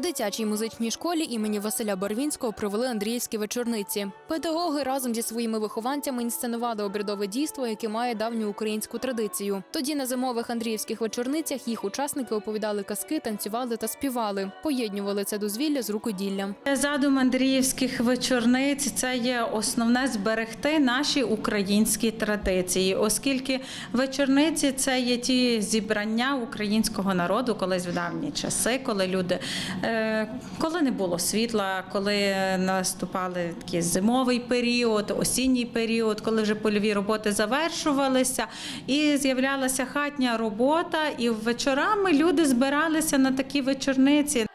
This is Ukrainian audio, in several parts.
дитячій музичній школі імені Василя Барвінського провели Андріївські вечорниці. Педагоги разом зі своїми вихованцями інсценували обрядове дійство, яке має давню українську традицію. Тоді на зимових Андріївських вечорницях їх учасники оповідали казки, танцювали та співали, поєднували це дозвілля з рукоділлям. Задум Андріївських вечорниць це є основне зберегти наші українські традиції, оскільки вечорниці це є ті зібрання українського народу колись в давні часи, коли люди е, коли не було світла, коли наступали такий зимовий період, осінній період, коли вже польові роботи завершувалися, і з'являлася хатня робота, і вечорами люди збиралися на такі вечорниці.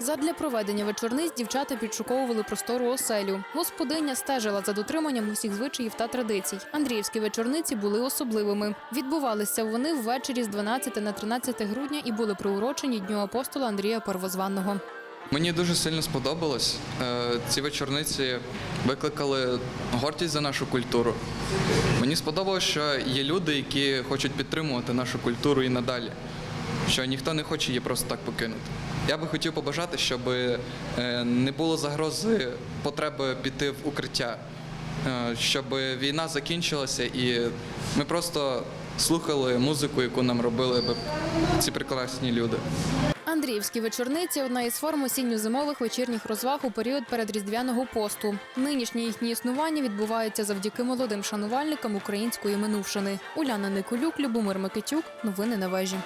Задля проведення вечорниць дівчата підшуковували простору оселю. Господиня стежила за дотриманням усіх звичаїв та традицій. Андріївські вечорниці були особливими. Відбувалися вони ввечері з 12 на 13 грудня і були приурочені дню апостола Андрія Первозванного. Мені дуже сильно сподобалось. Е, Ці вечорниці викликали гордість за нашу культуру. Мені сподобалось, що є люди, які хочуть підтримувати нашу культуру і надалі, що ніхто не хоче її просто так покинути. Я би хотів побажати, щоб е, не було загрози потреби піти в укриття, е, щоб війна закінчилася і ми просто слухали музику, яку нам робили би ці прекрасні люди. Андріївські вечорниці одна із форм осінньо-зимових вечірніх розваг у період передріздвяного посту. Нинішнє їхнє існування відбувається завдяки молодим шанувальникам української минувшини. Уляна Николюк, Любомир Микитюк. Новини на вежі.